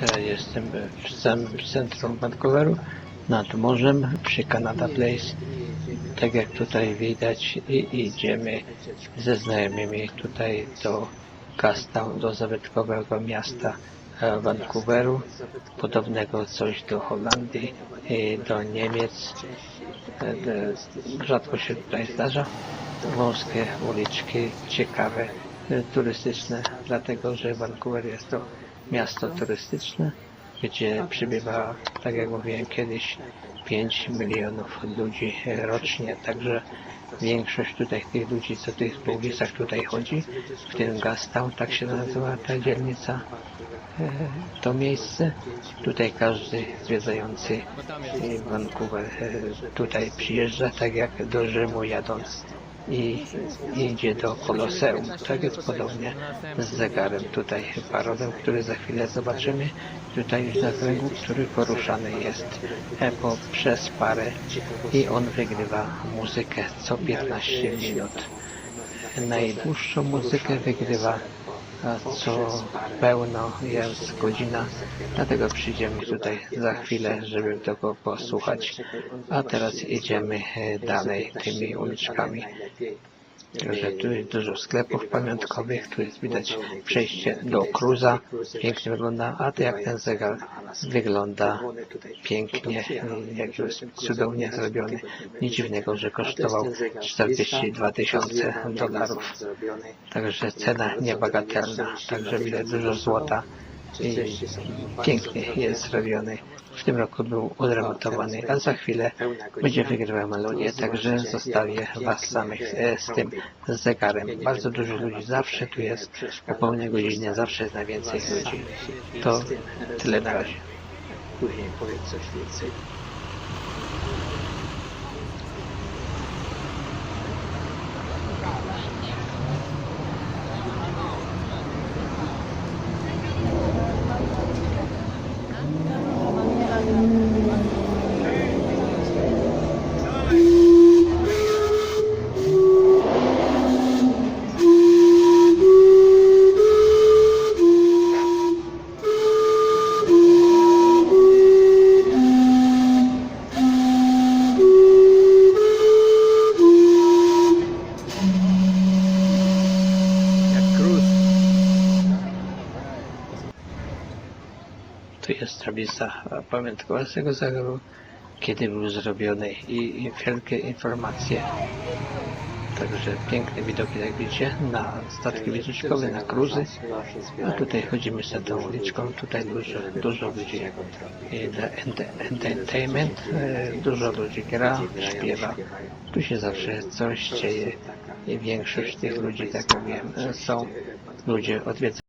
Teraz jestem w samym centrum Vancouveru, nad morzem, przy Canada Place. Tak jak tutaj widać i idziemy ze znajomymi tutaj do Gastown, do zabytkowego miasta e, Vancouveru, podobnego coś do Holandii i do Niemiec. E, e, Rzadko się tutaj zdarza. Wąskie uliczki, ciekawe, turystyczne, dlatego że Vancouver jest to miasto turystyczne, gdzie przybywa, tak jak mówiłem kiedyś, 5 milionów ludzi rocznie, także większość tutaj tych ludzi, co tych po ulicach tutaj chodzi, w tym Gastown, tak się nazywa ta dzielnica, e, to miejsce. Tutaj każdy zwiedzający e, Vancouver e, tutaj przyjeżdża, tak jak do Rzymu jadąc i idzie do Koloseum. Tak jest podobnie z zegarem tutaj parowym, który za chwilę zobaczymy. Tutaj na kręgu, który poruszany jest poprzez parę i on wygrywa muzykę co 15 minut. Najdłuższą muzykę wygrywa co pełno jest godzina, dlatego przyjdziemy tutaj za chwilę, żeby tego posłuchać. A teraz idziemy e, dalej tymi uliczkami. Także tu jest dużo sklepów pamiątkowych, tu jest widać przejście do Cruza, pięknie wygląda, a to jak ten zegar wygląda pięknie, jak jest cudownie zrobiony. Nic dziwnego, że kosztował 42 tysiące dolarów. Także cena niebagatelna, także widać dużo złota pięknie jest zrobiony. W tym roku był odremontowany, a za chwilę będzie wygrywał melodię, także zostawię Was samych z tym zegarem. Bardzo dużo ludzi zawsze tu jest, o pełnej godzinie zawsze jest najwięcej ludzi. To tyle na razie. Później powiedz coś więcej. Tu jest tablica pamiątkowa z tego zegaru, kiedy był zrobiony i, i wielkie informacje. Także piękne widoki, jak widzicie, na statki wycieczkowe, na cruzy. A tutaj chodzimy sobie tą uliczką, tutaj dużo, dużo ludzi ente- entertainment, e, dużo ludzi gra, śpiewa. Tu się zawsze coś dzieje i większość tych ludzi, tak e, są ludzie odwiedzają